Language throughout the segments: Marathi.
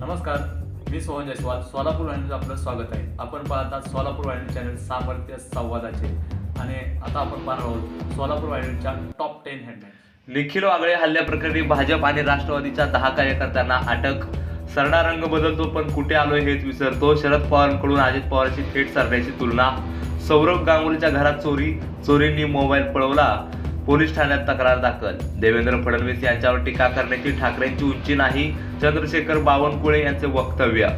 नमस्कार मी सोहन जयस्वाल सोलापूर वाहिनीचं आपलं स्वागत आहे. आपण पाहतात सोलापूर वाहिनी चॅनल सामर्थ्य संवादाचे. आणि आता आपण पाहणार आहोत सोलापूर वाहिनीच्या top ten headline Nikhil Wagle हल्ल्याप्रकरणी भाजप आणि राष्ट्रवादीच्या दहा कार्यकर्त्यांना अटक. सरडा रंग बदलतो पण कुठे आलोय हेच विसरतो. शरद पवारांकडून अजित पवारांची थेट सरण्याची तुलना. सौरभ गांगुलीच्या घरात चोरी चोरींनी मोबाईल पळवला. पोलीस ठाण्यात तक्रार दाखल. देवेंद्र फडणवीस यांच्यावर टीका करण्याची ठाकरेंची उंची नाही. चंद्रशेखर बावनकुळे यांचे वक्तव्य.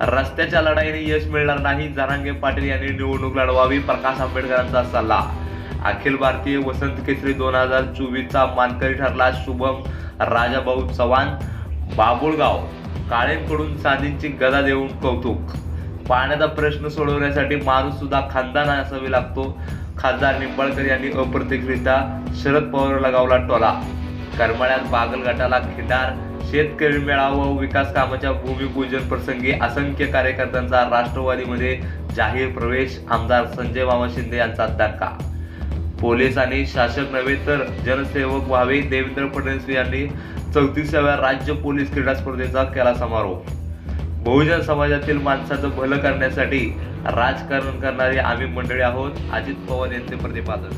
रस्त्याच्या लढाईने यश मिळणार नाही जरांगे पाटील यांनी निवडणूक लढवावी प्रकाश आंबेडकरांचा सल्ला. अखिल भारतीय वसंत केसरी दोन हजार चोवीसचा मानकरी ठरला शुभम राजाभाऊ चव्हाण. बाबुळगाव काळेंकडून साधींची गदा देऊन कौतुक. पाण्याचा प्रश्न सोडवण्यासाठी माणूस सुद्धा खानदान असावी लागतो. खासदार निंबाळकर यांनी अप्रत्यक्षरित्या शरद पवार लगावला टोला. करमाळ्यात बागलगटाला खिंडार शेतकरी मेळावा व विकास कामाच्या भूमिपूजन प्रसंगी असंख्य कार्यकर्त्यांचा राष्ट्रवादीमध्ये जाहीर प्रवेश आमदार संजय मामा शिंदे यांचा धक्का पोलीस आणि शासक नव्हे तर जनसेवक व्हावे देवेंद्र फडणवीस यांनी चौतीसाव्या राज्य पोलीस क्रीडा स्पर्धेचा केला समारोप. बहुजन समाजातील माणसाचं भलं करण्यासाठी राजकारण करणारी आम्ही मंडळी आहोत. अजित पवार यांचे प्रतिपादन.